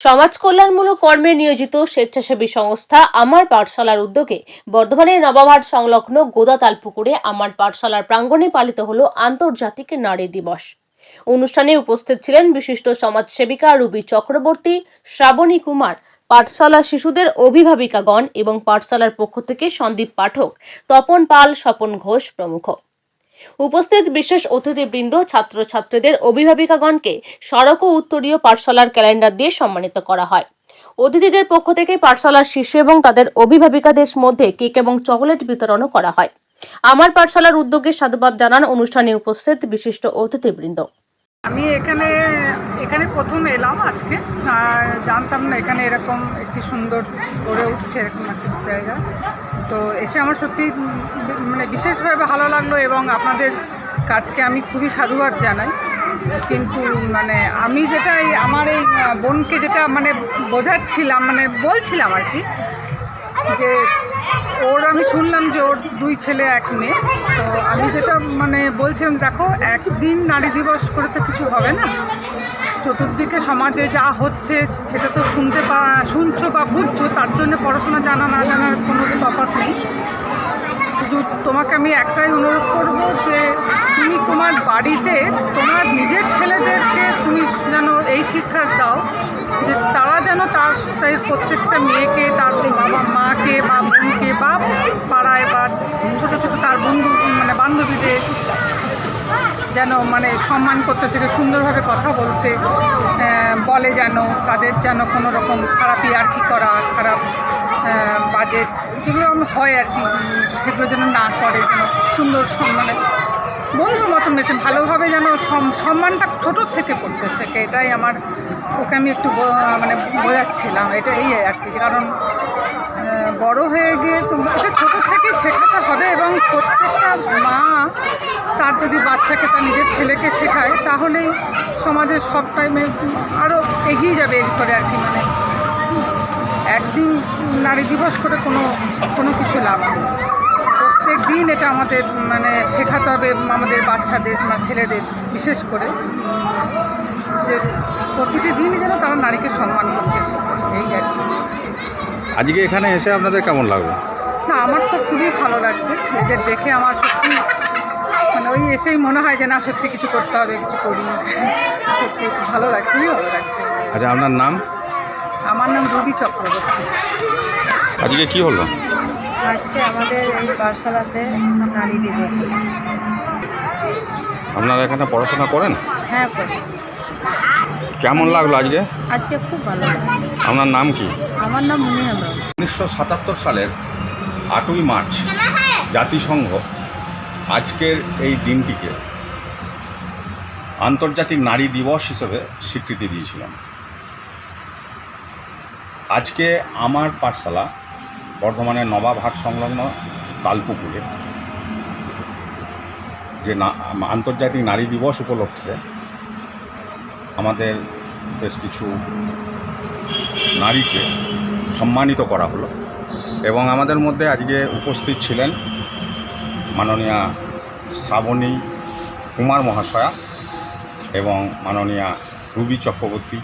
সমাজ কল্যাণমূলক কর্মে নিয়োজিত স্বেচ্ছাসেবী সংস্থা আমার পাঠশালার উদ্যোগে বর্ধমানের নবাবহাট সংলগ্ন গোদাতাল পুকুরে আমার পাঠশালার প্রাঙ্গণে পালিত হলো আন্তর্জাতিক নারী দিবস। অনুষ্ঠানে উপস্থিত ছিলেন বিশিষ্ট সমাজসেবিকা রুবি চক্রবর্তী, শ্রাবণী কুমার, পাঠশালা শিশুদের অভিভাবিকাগণ এবং পাঠশালার পক্ষ থেকে সন্দীপ পাঠক, তপন পাল, স্বপন ঘোষ প্রমুখ। উপস্থিত বিশেষ অতিথিবৃন্দ, ছাত্রছাত্রীদের, অভিভাবিকাগণকে সড়ক ও উত্তরীয় পাঠশালার ক্যালেন্ডার দিয়ে সম্মানিত করা হয়। অতিথিদের পক্ষ থেকে পাঠশালার শিশু এবং তাদের অভিভাবিকাদের মধ্যে কেক এবং চকোলেট বিতরণও করা হয়। আমার পাঠশালার উদ্যোগে সাধুবাদ জানান অনুষ্ঠানে উপস্থিত বিশিষ্ট অতিথিবৃন্দ। আমি এখানে এখানে প্রথম এলাম আজকে, আর জানতাম না এখানে এরকম একটি সুন্দর গড়ে উঠছে এরকম একটা জায়গা। তো এসে আমার সত্যি মানে বিশেষভাবে ভালো লাগল এবং আপনাদের কাজকে আমি খুবই সাধুবাদ জানাই। কিন্তু মানে আমি যেটা আমার এই বোনকে যেটা মানে বোঝাচ্ছিলাম মানে বলছিলাম আর কি, যে ওর আমি শুনলাম যে ওর দুই ছেলে, এক মেয়ে। তো আমি যেটা মানে বলছিলাম, দেখো, একদিন নারী দিবস করে তো কিছু হবে না। চতুর্দিকে সমাজে যা হচ্ছে, সেটা তো শুনতে পা, শুনছো বা বুঝছ, তার জন্য পড়াশোনা জানা না জানার কোনো তফাৎ নেই। শুধু তোমাকে আমি একটাই অনুরোধ করব যে, তুমি তোমার বাড়িতে, তোমার নিজের ছেলেদেরকে তুমি যেন এই শিক্ষা দাও, যে যেন তার প্রত্যেকটা মেয়েকে, তার বাবা মাকে বা বোনকে বা পাড়ায় বা ছোটো ছোটো তার বন্ধু মানে বান্ধবীদের যেন মানে সম্মান করতে শেখে, সুন্দরভাবে কথা বলতে বলে যেন, তাদের যেন কোনো রকম খারাপ আর কি করা, খারাপ বাজে যেগুলো হয় আর কি, সেগুলো যেন না করে, যেন সুন্দর মানে বন্ধুর মতন মেশে ভালোভাবে যেন সম- সম্মানটা ছোটোর থেকে করতে শেখে, এটাই আমার ওকে আমি একটু মানে বোঝাচ্ছিলাম, এটা এই আর কি, কারণ বড় হয়ে গিয়ে এটা ছোটো থেকেই শেখাতে হবে এবং প্রত্যেকটা মা তার যদি বাচ্চাকে তার নিজের ছেলেকে শেখায়, তাহলেই সমাজের সব টাইমে আরও এগিয়ে যাবে এর করে আর কি মানে একদিন নারী দিবস করে কোনো কোনো কিছু লাভ নেই। দিন এটা আমাদের মানে শেখাতে হবে আমাদের বাচ্চাদের ছেলেদের বিশেষ করে। যে প্রতিটি দিনই যেন তারা নারীকে সম্মান করতে শেখে এই আর কি। আজকে এখানে এসে আপনাদের কেমন লাগল? না আমার তো খুবই ভালো লাগছে। এদের দেখে আমার সত্যি মানে ওই এসেই মনে হয় যে না সত্যি কিছু করতে হবে কিছু করি সত্যি ভালো লাগে খুবই ভালো লাগছে। আচ্ছা আপনার নাম? আমার নাম রবি চক্রবর্তী। আজকে কি হলো? আজকে আমাদের এই পাঠশালাতে নারী দিবস। আপনারা এখানে পড়াশোনা করেন? হ্যাঁ করি। কেমন লাগল আজকে? আজকে খুব ভালো আপনার নাম কি? আমার নাম মুনি হেমব্রম উনিশশো সাতাত্তর সালের আটই মার্চ জাতিসংঘ আজকের এই দিনটিকে আন্তর্জাতিক নারী দিবস হিসেবে স্বীকৃতি দিয়েছিলাম। আজকে আমার পাঠশালা বর্ধমানের নবাবহাট সংলগ্ন তালপুকুরে, যে না, আন্তর্জাতিক নারী দিবস উপলক্ষে আমাদের বেশ কিছু নারীকে সম্মানিত করা হলো এবং আমাদের মধ্যে আজকে উপস্থিত ছিলেন মাননীয়া শ্রাবণী কুমার মহাশয়া এবং মাননীয়া রুবি চক্রবর্তী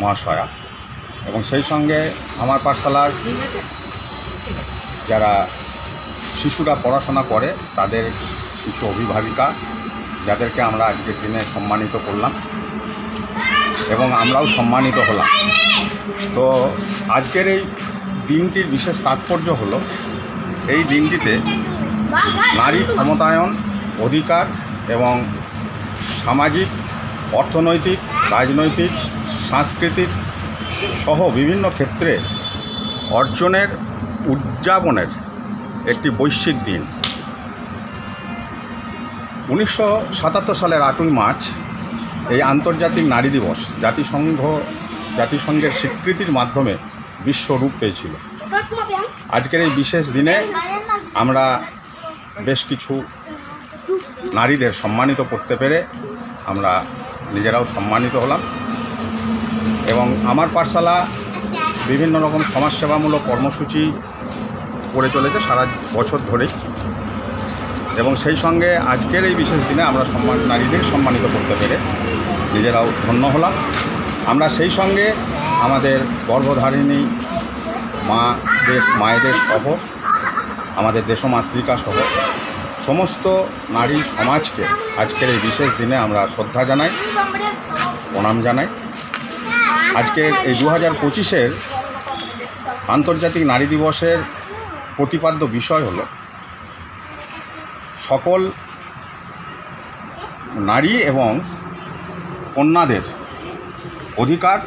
মহাশয়া। এবং সেই সঙ্গে আমার পাঠশালার যারা শিশুরা পড়াশোনা করে, তাদের কিছু অভিভাবিকা যাদেরকে আমরা আজকের দিনে সম্মানিত করলাম এবং আমরাও সম্মানিত হলাম। তো আজকের এই দিনটির বিশেষ তাৎপর্য হলো, এই দিনটিতে নারী ক্ষমতায়ন অধিকার এবং সামাজিক, অর্থনৈতিক, রাজনৈতিক, সাংস্কৃতিক সহ বিভিন্ন ক্ষেত্রে অর্জনের উদযাপনের একটি বৈশ্বিক দিন। উনিশশো সাতাত্তর সালের আটই মার্চ এই আন্তর্জাতিক নারী দিবস জাতিসংঘ, জাতিসংঘের স্বীকৃতির মাধ্যমে বিশ্বরূপ পেয়েছিল। আজকের এই বিশেষ দিনে আমরা বেশ কিছু নারীদের সম্মানিত করতে পেরে আমরা নিজেরাও সম্মানিত হলাম এবং আমার পাঠশালা বিভিন্ন রকম সমাজসেবামূলক কর্মসূচি করে চলেছে সারা বছর ধরেই। এবং সেই সঙ্গে আজকের এই বিশেষ দিনে আমরা সম্মান নারীদের সম্মানিত করতে পেরে নিজেরাও ধন্য হলাম। আমরা সেই সঙ্গে আমাদের গর্ভধারিণী মা দেশ মায়েদের সহ, আমাদের দেশমাতৃকা সহ সমস্ত নারী সমাজকে আজকের এই বিশেষ দিনে আমরা শ্রদ্ধা জানাই, প্রণাম জানাই। আজকের এই দু হাজার পঁচিশের আন্তর্জাতিক নারী দিবসের প্রতিপাদ্য বিষয় হলো সকল নারী এবং কন্যাদের অধিকার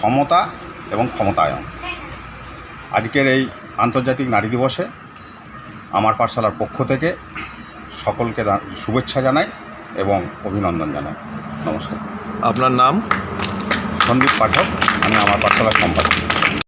সমতা এবং ক্ষমতায়ন। আজকের এই আন্তর্জাতিক নারী দিবসে আমার পাঠশালার পক্ষ থেকে সকলকে শুভেচ্ছা জানাই এবং অভিনন্দন জানাই। নমস্কার। আপনার নাম? সন্দীপ পাঠক আমি আমার পাঠশালার সম্পাদক।